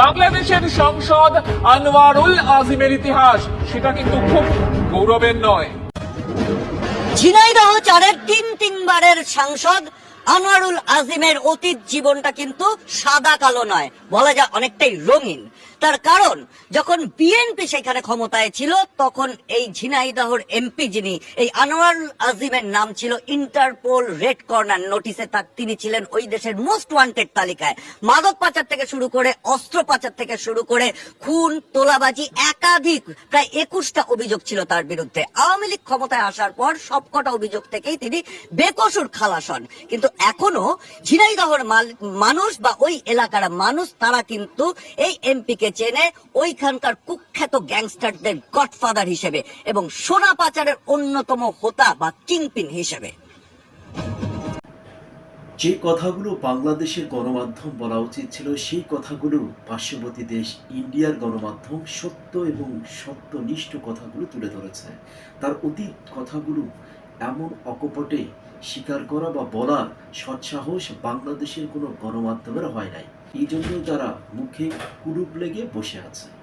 বাংলাদেশের সংসদ আনোয়ারুল আজিমের ইতিহাস, সেটা কিন্তু খুব গৌরবের নয়। ঝিনাইদহ চারের তিন তিনবারের সাংসদ আনোয়ারুল আজিমের অতীত জীবনটা কিন্তু সাদা কালো নয়, বলা যায় অনেকটাই রঙিন। তার কারণ, যখন বিএনপি সেখানে ক্ষমতায় ছিল, তখন এই ঝিনাইদহর এমপি যিনি, এই আনোয়ারুল আজিমের নাম ছিল ইন্টারপোল রেড কর্নার নোটিসে তার, তিনি ছিলেন ওই দেশের মোস্ট ওয়ান্টেড তালিকায়। মাদক পাচার থেকে শুরু করে অস্ত্র পাচার থেকে শুরু করে খুন, তোলাবাজি একাধিক, প্রায় একুশটা অভিযোগ ছিল তার বিরুদ্ধে। আওয়ামী লীগ ক্ষমতায় আসার পর সবকটা অভিযোগ থেকেই তিনি বেকসুর খালাস হন। কিন্তু এখনও ঝিনাইদহর মানুষ বা ওই এলাকার মানুষ, তারা কিন্তু এই এমপি কে চেনে ওইখানকার কুখ্যাত গ্যাংস্টারদের গডফাদার হিসেবে এবং সোনা পাচারের অন্যতম হোতা বা কিংপিন হিসেবে। যে কথাগুলো বাংলাদেশের গণমাধ্যম বলা উচিত ছিল, সেই কথাগুলো পার্শ্ববর্তী দেশ ইন্ডিয়ার গণমাধ্যম সত্য এবং সত্যনিষ্ঠ কথাগুলো তুলে ধরেছে। তার অতীত কথাগুলো এমন অকপটে স্বীকার করা বা বলার সৎসাহস বাংলাদেশের কোনো গণমাধ্যমের হয় নাই। এই জন্য তারা মুখে কুরুপ লেগে বসে আছে।